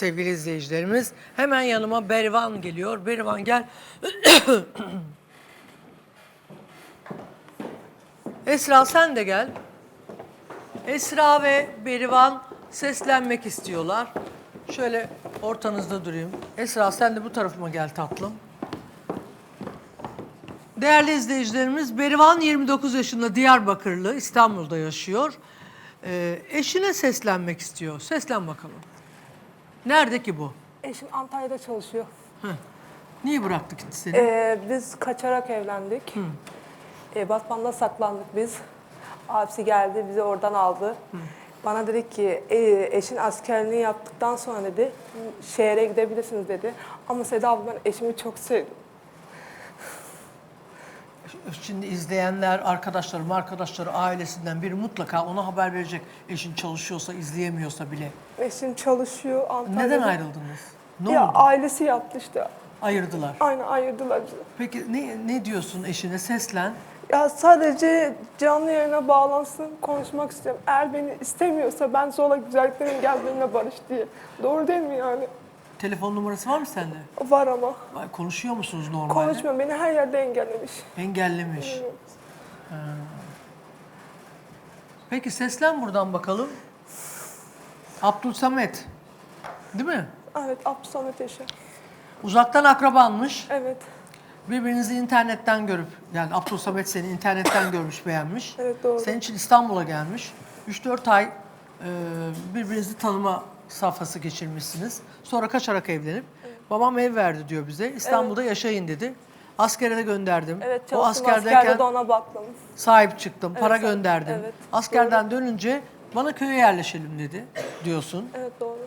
Sevgili izleyicilerimiz hemen yanıma Berivan geliyor. Berivan gel. Esra sen de gel. Esra ve Berivan seslenmek istiyorlar. Şöyle ortanızda durayım. Esra sen de bu tarafıma gel tatlım. Değerli izleyicilerimiz, Berivan 29 yaşında Diyarbakırlı, İstanbul'da yaşıyor. Ee, eşine seslenmek istiyor. Seslen bakalım. Nerede ki bu? Eşim Antalya'da çalışıyor. Niye bıraktı gitti seni? Ee, biz kaçarak evlendik. Ee, Batman'da saklandık biz. Abisi geldi, bizi oradan aldı. Bana dedi ki, "E, eşin askerliğini yaptıktan sonra dedi, şehre gidebilirsiniz dedi. Ama Seda abla ben eşimi çok sevdim. Şimdi izleyenler, arkadaşlarım, arkadaşları, ailesinden biri mutlaka ona haber verecek. Eşin çalışıyorsa, izleyemiyorsa bile. Eşim çalışıyor Antalya'da. Neden ayrıldınız? Ne ya oldu? ailesi yaptı işte. Ayırdılar. Aynı ayırdılar bizi. Peki ne, ne diyorsun eşine? Seslen. Ya sadece canlı yayına bağlansın, konuşmak istiyorum. Eğer beni istemiyorsa ben zorla güzelliklerin geldiğine barış diye. Doğru değil mi yani? Telefon numarası var mı sende? Var ama. Ay, Konuşuyor musunuz normalde? Konuşmuyor, beni her yerde engellemiş. Engellemiş. Ha. Peki seslen buradan bakalım. Abdülsamet. Değil mi? Evet, Abdülsamet Yaşar. Uzaktan akrabanmış. Evet, Birbirinizi internetten görüp, yani Abdülsamet seni internetten görmüş, beğenmiş. Evet, doğru. Senin için İstanbul'a gelmiş. 3-4 ay e, birbirinizi tanıma safhası geçirmişsiniz. Sonra kaçarak evlenip, babam ev verdi diyor bize. İstanbul'da yaşayın dedi. Askere de gönderdim. evet o çalıştım. askerdeyken Askerde de ona baktım. sahip çıktım, para gönderdim. evet, Askerden dönünce bana köye yerleşelim dedi diyorsun. Evet, doğru.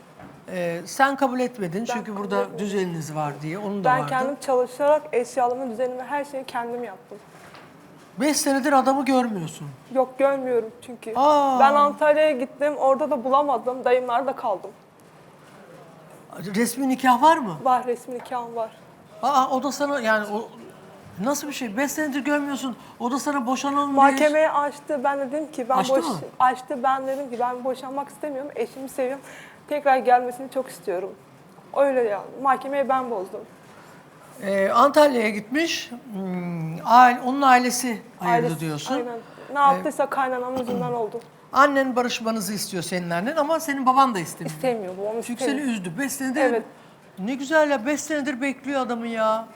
E, sen kabul etmedin çünkü kabul burada etmedim. düzeniniz var diye. Onun da Ben vardı. kendim çalışarak eşyalarımı, düzenimi, her şeyi kendim yaptım. 5 senedir adamı görmüyorsun. Yok görmüyorum çünkü. Aa. Ben Antalya'ya gittim, orada da bulamadım. Dayımlarda kaldım. Resmi nikah var mı? Var, resmi nikahım var. Aa o da sana yani o nasıl bir şey? 5 senedir görmüyorsun. O da sana boşanalım diye- Mahkemeye açtı. Ben dedim ki ben Açtı boş mı? açtı. Ben dedim ki ben boşanmak istemiyorum. Eşimi seviyorum. Tekrar gelmesini çok istiyorum. Öyle yani. Mahkemeye ben bozdum. Ee, Antalya'ya gitmiş. Hmm, aile, onun ailesi ayırdı Ailesi- diyorsun. Aynen. Ne yaptıysa kaynanam yüzünden oldu. Annen barışmanızı istiyor senin annen ama senin baban da istemiyor. İstemiyor bu. Onu Çünkü seni istemiyor. üzdü. 5 senedir. Evet. Ne güzel ya 5 senedir bekliyor adamı ya.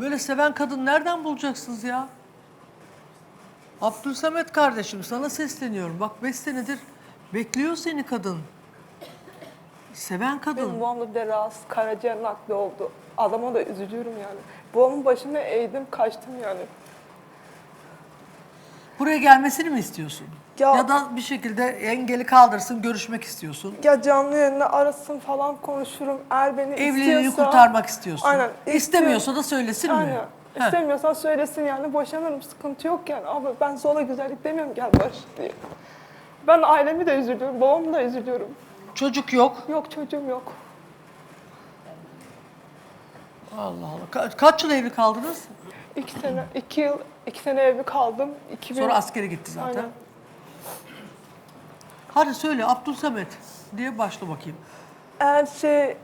Böyle seven kadın nereden bulacaksınız ya? Abdülsamet kardeşim sana sesleniyorum. Bak 5 senedir bekliyor seni kadın. Seven kadın. Benim babamda bir de rahatsız karaciğer nakli oldu. Adama da üzülüyorum yani. Babamın başına eğdim kaçtım yani. Buraya gelmesini mi istiyorsun? Ya, Ya- da bir şekilde engeli kaldırsın, görüşmek istiyorsun. Ya canlı yayında arasın falan konuşurum. Eğer beni Evliliğini istiyorsa... kurtarmak istiyorsun. Aynen. İstemiyorsa da söylesin mi? Aynen. İstemiyorsan söylesin yani boşanırım sıkıntı yok yani. Abi ben zorla güzellik demiyorum gel barış diye. Ben ailemi de üzülüyorum, babamı da üzülüyorum. Çocuk yok. Yok çocuğum yok. Allah Allah. Ka- kaç yıl evli kaldınız? İki sene, iki yıl, iki sene evli kaldım. 2000... Sonra askere gitti zaten. Aynen. Hadi söyle Abdülsamet diye başla bakayım. Eğer şey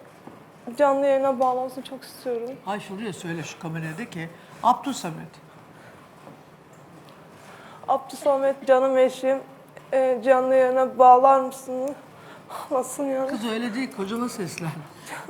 canlı yayına bağlansın çok istiyorum. Ay şuraya söyle şu kameraya de ki Abdülsamet. Abdülsamet canım eşim e, canlı yayına bağlar mısın? Nasıl yani? Kız öyle değil kocana seslen.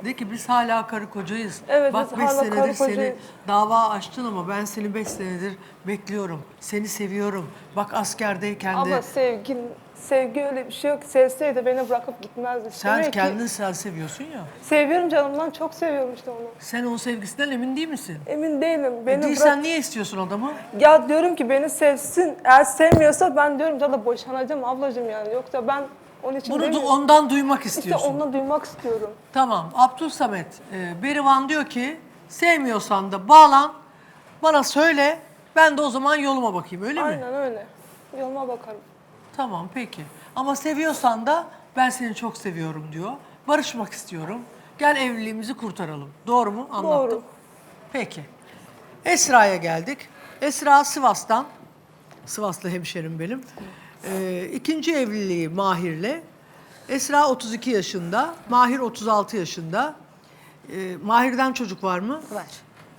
De ki biz hala karı kocayız. Evet, Bak biz beş hala senedir karı seni kocayız. dava açtın ama ben seni beş senedir bekliyorum. Seni seviyorum. Bak askerdeyken de Ama sevgi, sevgi öyle bir şey yok. Sevseydi beni bırakıp gitmezdi. sen Demek ki- kendini sen seviyorsun ya. Seviyorum canımdan çok seviyorum işte onu. Sen onun sevgisinden emin değil misin? Emin değilim. E Beni değilsen bırak... niye istiyorsun adamı? Ya diyorum ki beni sevsin. Eğer sevmiyorsa ben diyorum da boşanacağım ablacığım yani. Yoksa ben onun için Bunu da demiyorum. ondan duymak İşte istiyorsun. onunla duymak istiyorum. Tamam. Abdülsamet, e, Berivan diyor ki sevmiyorsan da bağlan, bana söyle. Ben de o zaman yoluma bakayım öyle mi? Aynen öyle. Yoluma bakarım. Tamam peki. Ama seviyorsan da ben seni çok seviyorum diyor. Barışmak istiyorum. Gel evliliğimizi kurtaralım. Doğru mu? Anlattım. Doğru. Peki. Esra'ya geldik. Esra Sivas'tan. Sivaslı hemşerim benim. Ee, ikinci evliliği Mahir'le. Esra 32 yaşında, Mahir 36 yaşında. Ee, Mahir'den çocuk var mı? Var.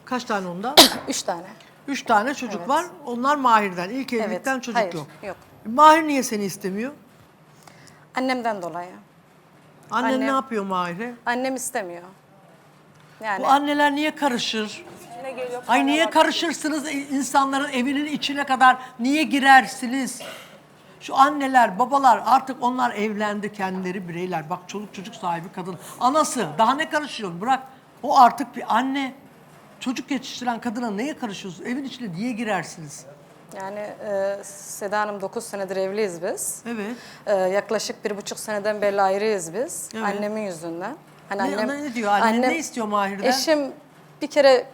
Kaç tane onda? Üç tane. Üç tane çocuk Evet. var. Onlar Mahir'den. İlk Evet. evlilikten çocuk Hayır, yok. yok. Mahir niye seni istemiyor? Annemden dolayı. Annen Annem- ne yapıyor Mahir'e? Annem istemiyor. Yani Bu anneler niye karışır? Geliyor. Ay niye karışırsınız insanların evinin içine kadar? Niye girersiniz? Şu anneler, babalar artık onlar evlendi kendileri bireyler. Bak çoluk çocuk sahibi kadın. Anası daha ne karışıyorsun? Bırak. O artık bir anne. Çocuk yetiştiren kadına neye karışıyorsun? Evin içine niye girersiniz? yani e, Seda Hanım 9 senedir evliyiz biz. Evet. E, yaklaşık bir buçuk seneden beri ayrıyız biz. Evet. Annemin yüzünden. Hani Ne- ne diyor? Annen ne istiyor Mahir'den? Eşim bir kere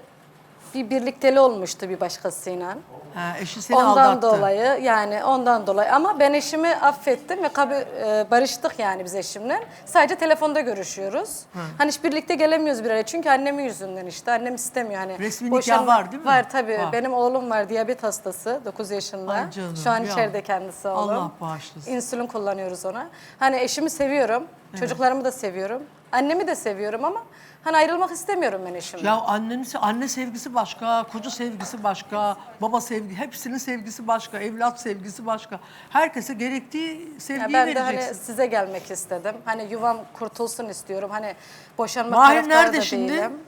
bir birlikteli olmuştu bir başkasıyla. Ha, eşi seni ondan aldattı. dolayı yani ondan dolayı ama ben eşimi affettim ve kabul, e, barıştık yani biz eşimle. Sadece telefonda görüşüyoruz. Hani hiç birlikte gelemiyoruz bir araya çünkü annemin yüzünden işte annem istemiyor hani. Resmi nikah boşanma- var değil mi? Var tabii. Var. Benim oğlum var diyabet hastası 9 yaşında. Ay canım, Şu an ya. içeride kendisi oğlum. Allah bağışlasın. İnsülin kullanıyoruz ona. Hani eşimi seviyorum. Çocuklarımı da seviyorum. Annemi de seviyorum ama hani ayrılmak istemiyorum ben eşimden. Ya annenin, anne sevgisi başka, koca sevgisi başka, baba sevgi, hepsinin sevgisi başka, evlat sevgisi başka. Herkese gerektiği Ya sevgiyi ben de hani size gelmek istedim. Hani yuvam kurtulsun istiyorum. Hani boşanma Mahir taraftarı nerede da şimdi? değilim.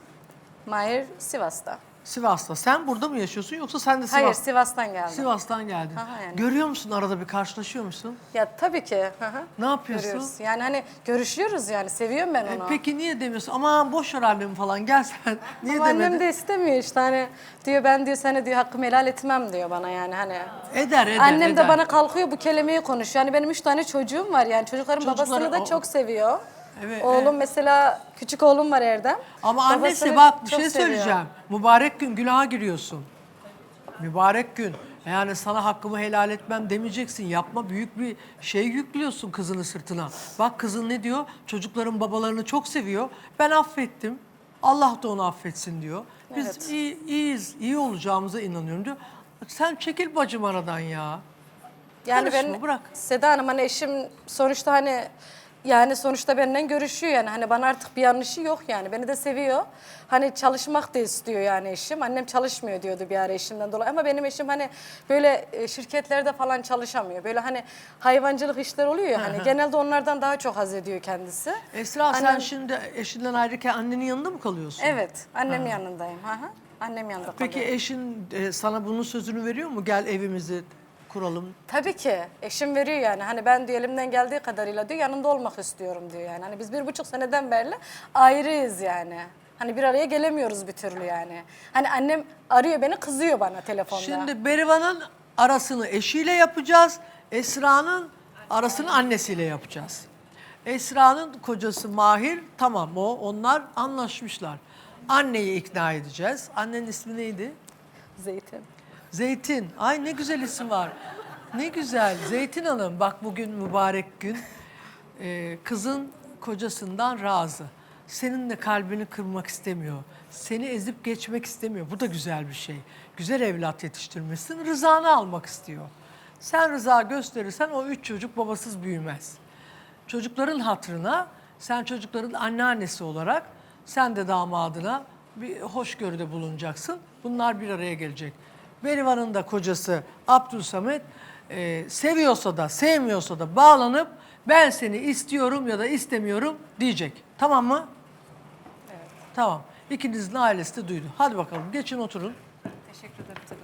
Mahir Sivas'ta. Sivas'ta. Sen burada mı yaşıyorsun yoksa sen de Sivas? Hayır Sivas'tan geldim. Sivas'tan geldin. Aha, yani. Görüyor musun arada bir karşılaşıyor musun? Ya tabii ki. hı. Ne yapıyorsun? Görüyoruz. Yani hani görüşüyoruz yani. Seviyorum ben E, onu. peki niye demiyorsun? Aman boş ver annemi falan gel sen. Niye Ama annem de istemiyor işte hani diyor ben diyor seni diyor hakkımı helal etmem diyor bana yani hani. Eder eder Annem eder. de bana kalkıyor bu kelimeyi konuşuyor. Yani benim üç tane çocuğum var yani çocukların Çocukları- babasını da o- çok seviyor. Evet, oğlum evet. mesela küçük oğlum var Erdem. Ama annesi bak bir şey seviyor. söyleyeceğim. Mübarek gün günaha giriyorsun. Mübarek gün. Yani sana hakkımı helal etmem demeyeceksin. Yapma büyük bir şey yüklüyorsun kızını sırtına. Bak kızın ne diyor? Çocukların babalarını çok seviyor. Ben affettim. Allah da onu affetsin diyor. Biz Evet. iyi, iyiyiz, iyi olacağımıza inanıyorum diyor. Sen çekil bacım aradan ya. Yani Karışma, ben bırak. Seda Hanım hani eşim sonuçta hani yani sonuçta benden görüşüyor yani hani bana artık bir yanlışı yok yani beni de seviyor. Hani çalışmak da istiyor yani eşim. Annem çalışmıyor diyordu bir ara eşimden dolayı ama benim eşim hani böyle e, şirketlerde falan çalışamıyor. Böyle hani hayvancılık işler oluyor ya hani genelde onlardan daha çok haz ediyor kendisi. Esra sen Annem- şimdi eşinden ayrıyken annenin yanında mı kalıyorsun? Evet annem yanındayım. Hı hı. Annem yanında Peki kalıyor. eşin e, sana bunun sözünü veriyor mu? Gel evimizi kuralım. Tabii ki. Eşim veriyor yani. Hani ben diyor elimden geldiği kadarıyla diyor yanında olmak istiyorum diyor yani. Hani biz bir buçuk seneden beri ayrıyız yani. Hani bir araya gelemiyoruz bir türlü yani. Hani annem arıyor beni kızıyor bana telefonda. Şimdi Berivan'ın arasını eşiyle yapacağız. Esra'nın arasını annesiyle yapacağız. Esra'nın kocası Mahir tamam o onlar anlaşmışlar. Anneyi ikna edeceğiz. Annenin ismi neydi? Zeytin. Zeytin. Ay ne güzel isim var. Ne güzel. Zeytin Hanım bak bugün mübarek gün. Ee, kızın kocasından razı. Senin de kalbini kırmak istemiyor. Seni ezip geçmek istemiyor. Bu da güzel bir şey. Güzel evlat yetiştirmişsin. Rızanı almak istiyor. Sen rıza gösterirsen o üç çocuk babasız büyümez. Çocukların hatırına sen çocukların anneannesi olarak sen de damadına bir hoşgörüde bulunacaksın. Bunlar bir araya gelecek. Berivan'ın da kocası Abdülsamet e, seviyorsa da sevmiyorsa da bağlanıp ben seni istiyorum ya da istemiyorum diyecek. Tamam mı? Evet. Tamam. İkinizin ailesi de duydu. Hadi bakalım geçin oturun. Teşekkür ederim.